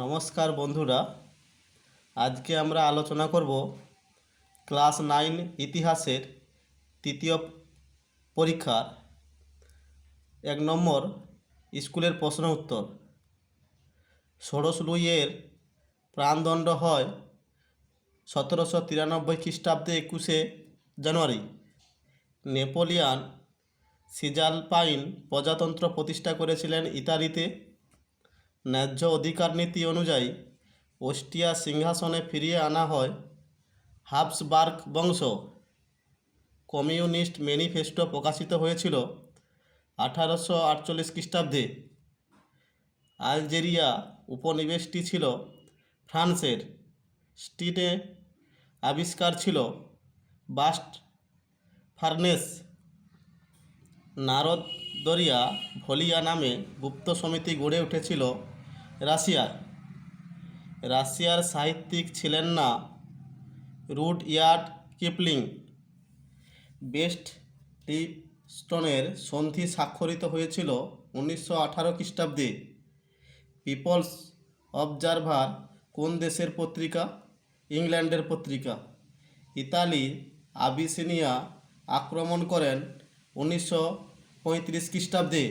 নমস্কার বন্ধুরা। আজকে আমরা আলোচনা করব ক্লাস নাইন ইতিহাসের তৃতীয় পরীক্ষার। এক নম্বর স্কুলের প্রশ্ন উত্তর। ষোড়শ লুইয়ের প্রাণদণ্ড হয় সতেরোশো তিরানব্বই খ্রিস্টাব্দে একুশে জানুয়ারি। নেপোলিয়ান সিজালপাইন প্রজাতন্ত্র প্রতিষ্ঠা করেছিলেন ইতালিতে। ন্যায্য অধিকার নীতি অনুযায়ী অস্ট্রিয়া সিংহাসনে ফিরিয়ে আনা হয় হাবসবার্গ বংশ। কমিউনিস্ট ম্যানিফেস্টো প্রকাশিত হয়েছিল আঠারোশো আটচল্লিশ খ্রিস্টাব্দে। আলজেরিয়া উপনিবেশটি ছিল ফ্রান্সের। স্টিনে আবিষ্কার ছিল বাস্ট ফার্নেস। নারদ দরিয়া ভলিয়া নামে গুপ্ত সমিতি গড়ে উঠেছিল রাশিয়ায় রাশিয়ার সাহিত্যিক ছিলেন না রুট ইয়ার্ড কিপলিং। বেস্ট স্টোনের সন্ধি স্বাক্ষরিত হয়েছিল উনিশশো আঠারো খ্রিস্টাব্দে। পিপলস অবজারভার কোন দেশের পত্রিকা? ইংল্যান্ডের পত্রিকা। ইতালি আবিসিনিয়া আক্রমণ করেন উনিশশো পঁয়ত্রিশ খ্রিস্টাব্দে।